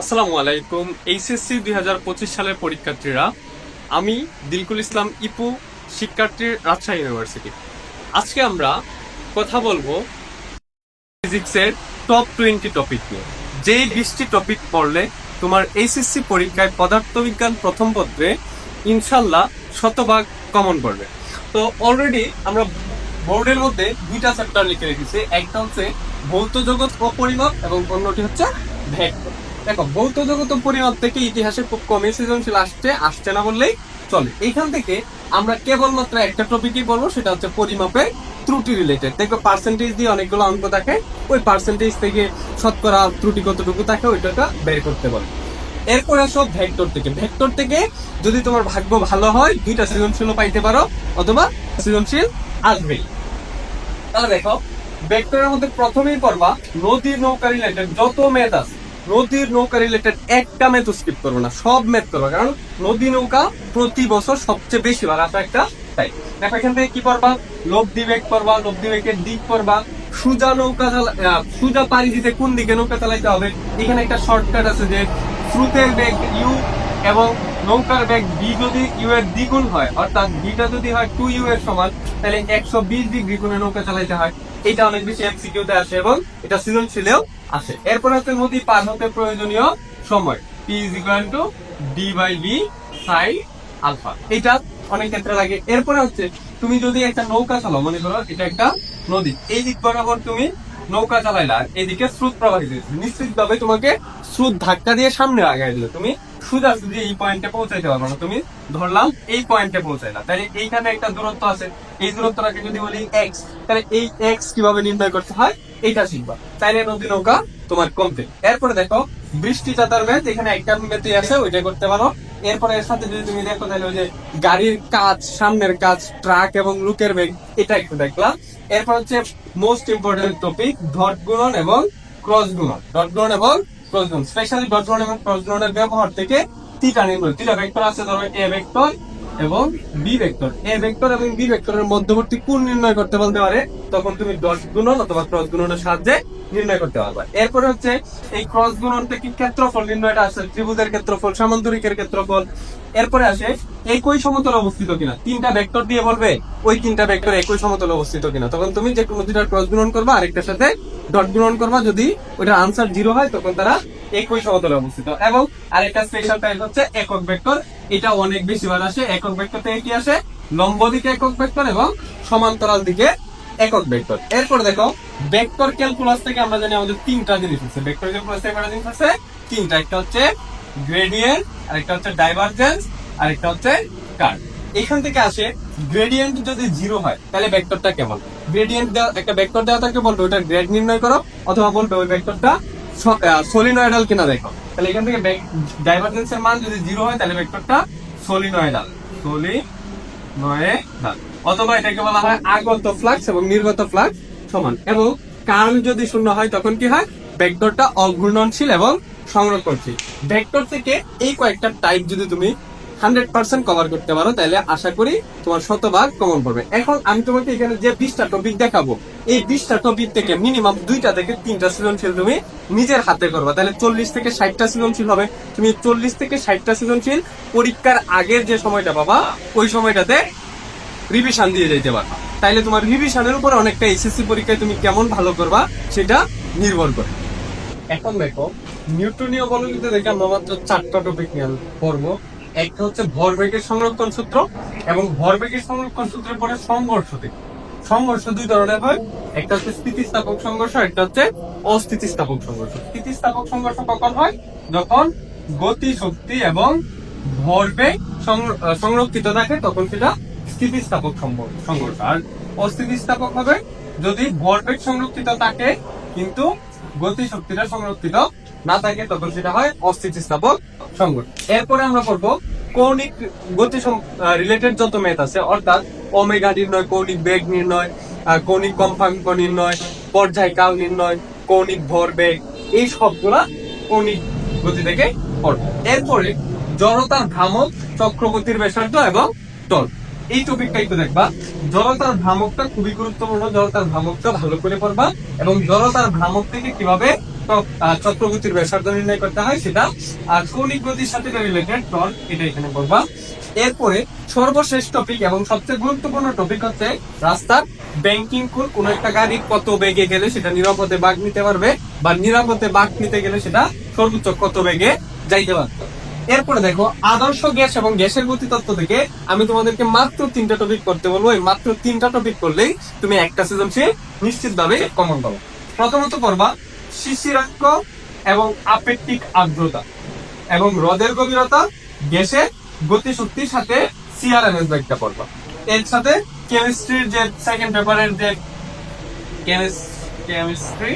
আসসালামু আলাইকুম, এইচএসসি দুই হাজার পঁচিশ সালের পরীক্ষার্থীরা, আমি দিলকুল ইসলাম ইপু, শিক্ষার্থীর রাজশাহী ইউনিভার্সিটি। আজকে আমরা কথা বলব ফিজিক্সের টপ টোয়েন্টি টপিক নিয়ে। যেই বিশটি টপিক পড়লে তোমার এইচএসসি পরীক্ষায় পদার্থবিজ্ঞান প্রথম পত্রে ইনশাল্লাহ শতভাগ কমন পড়বে। তো অলরেডি আমরা বোর্ডের মধ্যে দুইটা চ্যাপ্টার লিখে রেখেছি। একটা হচ্ছে ভৌত জগৎ ও এবং অন্যটি হচ্ছে ভেক্টর দেখো ভৌত জগৎ ও পরিমাপ থেকে ইতিহাসে খুব কমই সৃজনশীল আসছে আসছে না বললেই চলে। এইখান থেকে আমরা কেবলমাত্র একটা টপিকই পড়ব সেটা হচ্ছে পরিমাপের ত্রুটি রিলেটেড দেখো পার্সেন্টেজ দিয়ে অনেকগুলো অঙ্ক থাকে, ওই পার্সেন্টেজ থেকে শতকরা ত্রুটি কতটুকু থাকে, ওইটাকে বের করতে বলে এরপরে আসো ভেক্টর থেকে। ভেক্টর থেকে যদি তোমার ভাগ্য ভালো হয়, দুইটা সৃজনশীল পাইতে পারো, অথবা সৃজনশীল আসবেই। তাহলে দেখো ভেক্টরের মধ্যে প্রথমেই পড়বা নদীর নৌকা রিলেটেড যত ম্যাথ আছে নদীর নৌকা রিলেটেড একটা ম্যাথ স্কিপ করব না, সব ম্যাথ করব। কারণ নদী নৌকা প্রতি বছর সবচেয়ে বেশি বার আসা একটা তাই দেখো, এখান থেকে কি পড়বা লব্ধি বেগ পড়বা লব্ধি বেগের দিক পড়বা সুজা নৌকা সুজা পাড়ি দিতে কোন দিকে নৌকা চালাইতে হবে? এখানে একটা শর্টকাট আছে যে স্রোতের বেগ ইউ এবং নৌকার বেগ বি যদি ইউ এর দ্বিগুণ হয়, অর্থাৎ বিটা যদি হয় টু ইউ এর সমান, তাহলে একশো বিশ ডিগ্রি কোণে নৌকা চালাইতে হয়। এটা অনেক বেশি এমসিকিউতে আসে এবং এটা সৃজনশীলেও আসে এরপর হচ্ছে নদী পার হতে প্রয়োজনীয় সময়। P is equal to D by B psi alpha এটা অনেক ক্ষেত্রে লাগে। এরপরে হচ্ছে, তুমি যদি একটা নৌকা চালাও, মনে করো এটা একটা নদী। এই দিক বরাবর তুমি নৌকা চালাইলা, আর এদিকে স্রোত প্রবাহিত নিশ্চিত ভাবে তোমাকে স্রোত ধাক্কা দিয়ে সামনে আগাই দিল। তুমি সুদা সুদি এই পয়েন্টে পৌঁছাইতে পারবে না। তুমি ধরলাম এই পয়েন্টে পৌঁছাইলা। তাহলে এইখানে একটা দূরত্ব আছে। এই দূরত্বটাকে যদি বলি এক্স তাহলে এই এক্স কীভাবে নির্ণয় করতে হয়? এইটা শিখবা। তাইলে নদী নৌকা তোমার কমপ্লিট এরপরে দেখো, বৃষ্টি চাতার ম্যাচ এখানে একটা ম্যাথই আছে, ওইটা করতে পারো। এরপরে এর সাথে যদি তুমি দেখো, তাহলে ওই যে গাড়ির কাজ, সামনের কাজ ট্রাক এবং লুকের ব্যাগ এটা একটু দেখলাম। এরপর হচ্ছে মোস্ট ইম্পর্টেন্ট টপিক ডট গুণন এবং ক্রস গুণন। ডট গুণন এবং গুণন স্পেশালি ডট ব্যবহার থেকে তিটা নির্ভর তিটা ভেক্টর আছে ধরো এ ভেক্টর এবং বি ভেক্টর এ ভেক্টর এবং বি ভেক্টরের মধ্যবর্তী কোণ নির্ণয় করতে বলতে পারে, তখন তুমি ডট গুণন অথবা ক্রস গুণনের সাহায্যে নির্ণয় করতে পারবে। এরপরে হচ্ছে এই ক্রস গুণন থেকে ক্ষেত্রফল? নির্ণয়টা আসে ত্রিভুজের ক্ষেত্রফল সামান্তরিকের ক্ষেত্রফল। এরপরে আসে একই সমতল অবস্থিত কিনা। তিনটা ভেক্টর দিয়ে বলবে, ওই তিনটা ভেক্টর একই সমতল অবস্থিত কিনা। তখন তুমি যে কোনো দুটার ক্রস গুণন করবা, আরেকটার সাথে ডট গুণন করবা। যদি ওটার আনসার জিরো হয়, তখন তারা একই সমতলে অবস্থিত। এবং আরেকটা স্পেশাল টাইপ হচ্ছে একক ভেক্টর এটা অনেক বেশি বার আসে, একক ভেক্টর থেকে কি আসে? লম্ব দিকে একক ভেক্টর এবং সমান্তরাল দিকে একক ভেক্টর এরপর দেখো ভেক্টর ক্যালকুলাস থেকে আমরা জানি আমাদের তিনটা জিনিস আছে। ভেক্টর ক্যালকুলাস থেকে কয়টা জিনিস আছে, তিনটা। একটা হচ্ছে গ্রেডিয়েন্ট আরেকটা হচ্ছে ডাইভারজেন্স আরেকটা হচ্ছে কার্ভ এখান থেকে আসে গ্রেডিয়েন্ট যদি জিরো হয়, তাহলে ভেক্টরটা কেমন? গ্রেডিয়েন্ট একটা ভেক্টর দেওয়া থাকে বলবে ওটা গ্রেড নির্ণয় করো, অথবা বলবে ওই ভেক্টরটা সলিনয়েডাল কিনা দেখো। তাহলে এখান থেকে ডাইভারজেন্সের মান যদি জিরো হয়, তাহলে ভেক্টরটা সলিনয়েডাল সলিনয়েডাল অথবা এটাকে বলা হয় আগত ফ্লাক্স এবং নির্গত ফ্লাক্স সমান। এবং কার্ল যদি শূন্য হয়, তখন কি হয়? ভেক্টরটা অঘূর্ণনশীল এবং সংরক্ষণশীল। ভেক্টর থেকে এই কয়েকটা টাইপ যদি তুমি হান্ড্রেড পার্সেন্ট কভার করতে পারো তাহলে আশা করি তোমার শতভাগ কমন পড়বে। এখন আমি তোমাকে এখানে যে বিশটা টপিক দেখাবো, এই বিশটা টপিক থেকে মিনিমাম দুইটা থেকে তিনটা সৃজনশীল তুমি নিজের হাতে তাহলে চল্লিশ থেকে ষাটটা সৃজনশীল হবে। তুমি চল্লিশ থেকে ষাটটা সৃজনশীল পরীক্ষার আগের যে সময়টা পাবা, ওই সময়টাতে রিভিশন দিয়ে যেতে পারবা। তাইলে তোমার রিভিশনের উপর অনেকটা এসএসসি পরীক্ষায় তুমি কেমন ভালো করবা, সেটা নির্ভর করে। এখন দেখো নিউটনীয় বলবিতে দেখে আমরা মাত্র চারটা টপিক নিয়ে পড়ব। একটা হচ্ছে ভরবেগের সংরক্ষণ সূত্র এবং ভরবেগের সংরক্ষণ সূত্রের পরে সংঘর্ষ সংঘর্ষ দুই ধরনের হয়। একটা হচ্ছে স্থিতিস্থাপক সংঘর্ষ, একটা হচ্ছে অস্থিতিস্থাপক সংঘর্ষ। স্থিতিস্থাপক সংঘর্ষ কখন হয়? যখন গতি শক্তি এবং ভরবেগ সংর- সংরক্ষিত থাকে, তখন সেটা স্থিতিস্থাপক সংঘর্ষ। আর অস্থিতিস্থাপক হবে যদি ভরবেগ সংরক্ষিত থাকে, কিন্তু গতি শক্তিটা সংরক্ষিত না থাকে, তখন সেটা হয় অস্থিতিস্থাপক সংঘর্ষ এরপরে আমরা করব কৌণিক গতি রিলেটেড যত ম্যাথ আছে, অর্থাৎ ওমেগা নির্ণয়, কৌণিক বেগ নির্ণয় কৌণিক কম্পাঙ্ক নির্ণয়, পর্যায় কাল নির্ণয়, কৌণিক ভরবেগ এই সবগুলা কৌণিক গতি থেকে পড়বে। এরপরে জড়তার ভ্রামক চক্রবর্তীর ব্যাসার্ধ এবং টল এই টপিকটা একটু দেখবা। জড়তার ভ্রামকটা খুবই গুরুত্বপূর্ণ, জড়তার ভ্রামকটা ভালো করে পড়বা এবং জড়তার ভ্রামক থেকে কীভাবে চক্রগতির ব্যাসার্ধ নির্ণয় করতে হয় সেটা, আর কৌণিক গতির সাথে রিলেটেড টর্ক এটা এখানে করবা এরপরে সর্বশেষ টপিক এবং সবচেয়ে গুরুত্বপূর্ণ টপিক হচ্ছে রাস্তার ব্যাংকিং কোন কোন একটা গাড়ি কত বেগে গেলে সেটা নিরাপদে বাগ নিতে পারবে, বা নিরাপদে বাগ নিতে গেলে সেটা সর্বোচ্চ কত বেগে যাইতে পারবে। এরপরে দেখো, আদর্শ গ্যাস এবং গ্যাসের গতি তত্ত্ব থেকে আমি তোমাদেরকে মাত্র তিনটা টপিক করতে বলব। এই মাত্র তিনটা টপিক করলেই তুমি একটা সৃজনশীল নিশ্চিতভাবে কমন পাবো। প্রথমত করবা শিশিরাঙ্ক এবং আপেক্ষিক আর্দ্রতা এবং হ্রদের গভীরতা গ্যাসের গতিশক্তির সাথে সিআরএমএস ব্যাগটা পড়বা এর সাথে কেমিস্ট্রির যে সেকেন্ড পেপারের যে কেমিস্ট্রি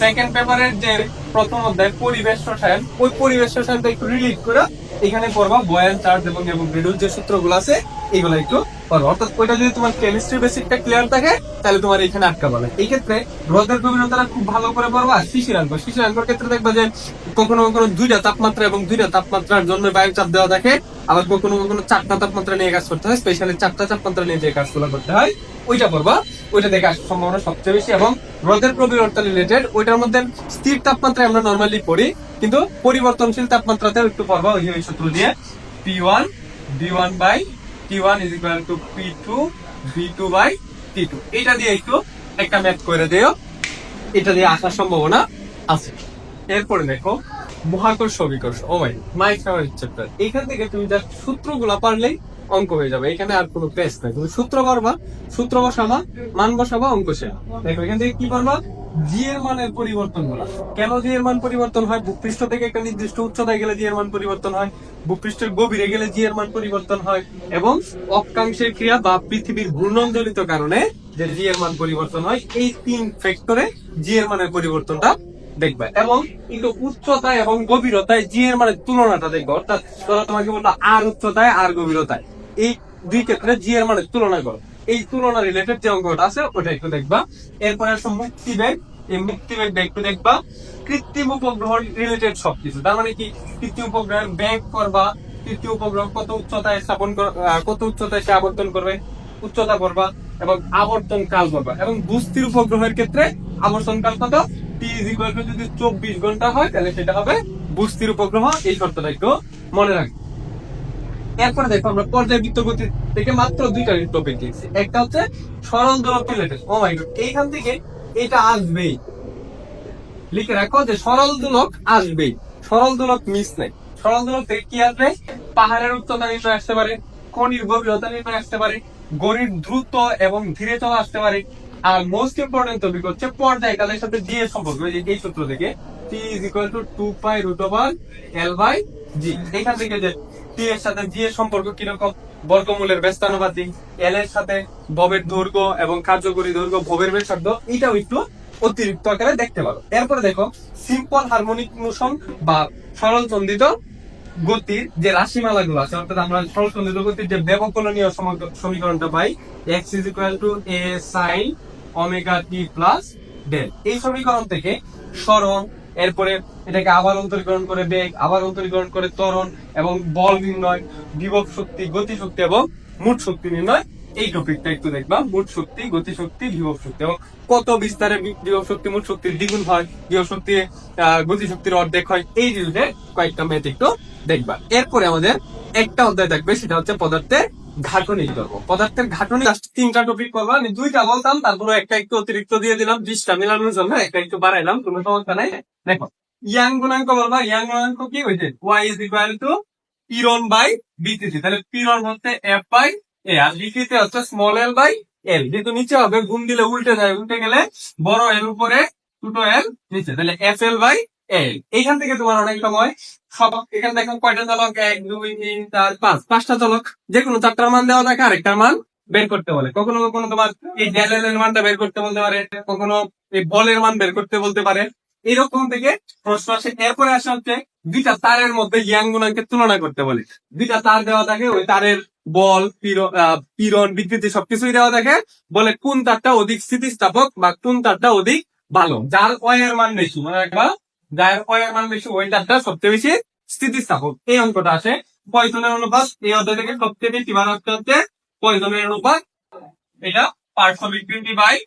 সেকেন্ড পেপারের যে প্রথম অধ্যায় পরিবেশ রসায়ন, ওই পরিবেশ রসায়নটা একটু রিলিট করে এখানে পড়বা বয়াল চার্জ এবং এবং রিডুল যে সূত্রগুলো আছে এগুলো একটু পড়বা অর্থাৎ ওইটা যদি তোমার কেমিস্ট্রি বেসিকটা ক্লিয়ার থাকে, তাহলে তোমার এখানে আটকা এই ক্ষেত্রে গভীরতাটা খুব ভালো করে আর শিশিরাঙ্ক শিশিরাঙ্কর ক্ষেত্রে দেখবা যে কখনো কখনো দুইটা তাপমাত্রা এবং দুইটা তাপমাত্রার জন্য বায়ু চাপ দেওয়া থাকে। আবার কখনো কখনো চারটা তাপমাত্রা নিয়ে কাজ করতে হয়। স্পেশালি চারটা তাপমাত্রা নিয়ে যে কাজগুলো করতে হয়, ওইটা পড়বা। ওইটা দেখে আসার সম্ভাবনা সবচেয়ে বেশি এবং হ্রদের গভীরতা রিলেটেড ওইটার মধ্যে স্থির তাপমাত্রা আমরা নর্মালি পড়ি, কিন্তু পরিবর্তনশীল তাপমাত্রাতে একটু পড়বা ওই সূত্র দিয়ে P one B one by এটা দিয়ে একটু একটা ম্যাথ করে দিও। এটা দিয়ে আসার সম্ভাবনা আছে। এরপরে দেখো, মহাকর্ষ বিকর্ষ। ও মাই মাই ফেভারিট চ্যাপ্টার এখান থেকে তুমি যা সূত্রগুলো পারলেই অঙ্ক হয়ে যাবে। এখানে আর কোনো পেস নাই। তুমি সূত্র পারবা, সূত্র বসাবা, মান বসাবা, অঙ্ক শেষ দেখো, এখান থেকে কি পারবা? জি মানের পরিবর্তনগুলা কেন মান পরিবর্তন হয়? ভূপৃষ্ঠ থেকে একটা নির্দিষ্ট উচ্চতায় গেলে মান পরিবর্তন হয়। ভূপৃষ্ঠের গভীরে গেলে মান পরিবর্তন হয়। এবং অক্ষাংশের ক্রিয়া বা পৃথিবীর কারণে যে জি এর মান পরিবর্তন হয়, এই তিন ফ্যাক্টরে জি এর মানের পরিবর্তনটা দেখবে। এবং কিন্তু উচ্চতায় এবং গভীরতায় জি এর তুলনাটা দেখবে। অর্থাৎ তোমাকে বলল আর উচ্চতায় আর গভীরতায়। এই দুই ক্ষেত্রে জি এর তুলনা করো। এই তুলনা রিলেটেড যে অঙ্কটা আছে, ওটা একটু দেখবা। এরপরে আসো মুক্তি ব্যাগ। এই মুক্তি ব্যাগটা একটু দেখবা। কৃত্রিম উপগ্রহ রিলেটেড সবকিছু। তার মানে কি? কৃত্রিম উপগ্রহের ব্যাগ করবা। কৃত্রিম উপগ্রহ কত উচ্চতায় স্থাপন কত উচ্চতায় সে আবর্তন করবে? উচ্চতা করবা এবং আবর্তন কাল করবা। এবং বুস্তির উপগ্রহের ক্ষেত্রে আবর্তন কাল কত? যদি চব্বিশ ঘণ্টা হয়, তাহলে সেটা হবে বুস্তির উপগ্রহ। এই শর্তটা একটু মনে রাখবে। এরপরে দেখো আমরা পর্যায়বৃত্ত গতি থেকে মাত্র দুইটা টপিক দিয়েছি একটা হচ্ছে সরল রিলেটেড ও মাই গড এইখান থেকে এটা আসবেই। লিখে রাখো যে সরল দোলক আসবেই। সরল দোলক মিস নাই। সরল দোলক থেকে কি আসবে? পাহাড়ের উচ্চতা নির্ণয় আসতে পারে, খনির গভীরতা নির্ণয় আসতে পারে, গড়ির দ্রুত এবং ধীরে চলা আসতে পারে। আর মোস্ট ইম্পর্টেন্ট টপিক হচ্ছে পর্যায়কালের সাথে দিয়ে সম্পর্ক। এই সূত্র থেকে T is equal to two pi root over L by G এখান থেকে যে টি এর সাথে জি এর সম্পর্ক কীরকম? বর্গমূলের ব্যস্তানুপাতিক এল এর সাথে ববের দৈর্ঘ্য এবং কার্যকরী দৈর্ঘ্য ভবের ব্যাসার্ধ এটাও একটু অতিরিক্ত আকারে দেখতে পারো। এরপরে দেখো সিম্পল হারমোনিক মোশন বা সরল চন্দিত গতির যে রাশিমালা গুলো আছে, অর্থাৎ আমরা সরল চন্দিত গতির যে ব্যবকলনীয় সমীকরণটা পাই X is equal to A sine omega T plus del এই সমীকরণ থেকে সরণ এরপরে এটাকে আবার অন্তরীকরণ করে বেগ, আবার অন্তরীকরণ করে ত্বরণ এবং বল নির্ণয়, বিভব শক্তি, গতি শক্তি এবং মোট শক্তি নির্ণয়। এই টপিকটা একটু দেখবা। মোট শক্তি, গতি শক্তি, বিভব শক্তি এবং কত বিস্তারে বিভব শক্তি, মোট শক্তির দ্বিগুণ হয়, বিভব শক্তি গতি শক্তির অর্ধেক হয়। এই রিলেটেড কয়েকটা ম্যাথ একটু দেখবা। এরপরে আমাদের একটা অধ্যায় থাকবে, সেটা হচ্ছে পদার্থের ঘাটনি করব। পদার্থের ঘাটনি তিনটা টপিক করব, আমি দুইটা বলতাম তারপরে একটা একটু অতিরিক্ত দিয়ে দিলাম, বিশটা মিলানোর জন্য, একটা একটু বাড়াইলাম, কোনো সমস্যা নাই। দেখো ইয়াং গুণাঙ্ক বলবা, ইয়াং গুণাঙ্ক কি হয়েছে ওয়াই ইজ ইকুয়াল টু পিরন বাই বিটিসি তাহলে পিরন হচ্ছে এফ বাই এ আর বিটিতে হচ্ছে স্মল এল বাই এল যেহেতু নিচে হবে, গুণ দিলে উল্টে যায়, উল্টে গেলে বড় এল উপরে, ছোট এল নিচে। তাহলে এফ এল বাই এল এইখান থেকে তোমার অনেক সময় সব এখানে দেখো কয়টা চলক? এক, দুই, তিন, চার, পাঁচ। পাঁচটা চলক যে কোনো চারটার মান দেওয়া থাকে, আরেকটার মান বের করতে বলে। কখনো কখনো তোমার এই ডেলের মানটা বের করতে বলতে পারে, কখনো এই বলের মান বের করতে বলতে পারে। এরকম থেকে প্রশ্ন আসে এরপরে আসে হচ্ছে দুইটা তারের মধ্যে ইয়াং গুণাঙ্কের তুলনা করতে বলে। দুইটা তার দেওয়া থাকে, ওই তারের বল পীড়- পীড়ন বিকৃতি সবকিছুই দেওয়া থাকে, বলে কোন তারটা অধিক স্থিতিস্থাপক বা কোন তারটা অধিক ভালো, যার অয়ের মান বেশি, মনে রাখবা, যার অয়ের মান বেশি, ওই তারটা সবচেয়ে বেশি স্থিতিস্থাপক। এই অঙ্কটা আসে পয়সনের অনুপাত, এই অধ্যায় থেকে সবচেয়ে বেশি মান হচ্ছে হচ্ছে পয়সনের অনুপাত। এটা পার্শ্ব বিকৃতি বাই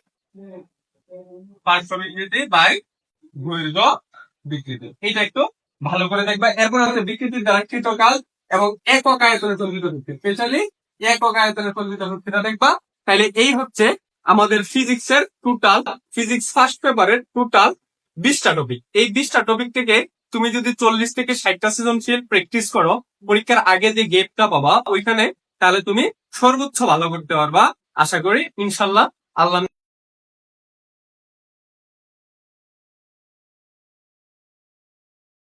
পার্শ্ব বিকৃতি বাই দৈর্ঘ্য বিকৃতি। এইটা একটু ভালো করে দেখবা। এরপর হচ্ছে বিকৃতির দ্বারা কৃতকাল এবং একক আয়তনে ভিত্তি। স্পেশালি একক আয়তনে দেখবা। তাহলে এই হচ্ছে আমাদের ফিজিক্সের টোটাল ফিজিক্স ফার্স্ট পেপারের টোটাল বিশটা টপিক এই বিশটা টপিক থেকে তুমি যদি চল্লিশ থেকে ষাটটা সৃজনশীল প্র্যাকটিস করো, পরীক্ষার আগে যে গেপটা পাবা, ওইখানে তাহলে তুমি সর্বোচ্চ ভালো করতে পারবা। আশা করি ইনশাল্লাহ আল্লাহ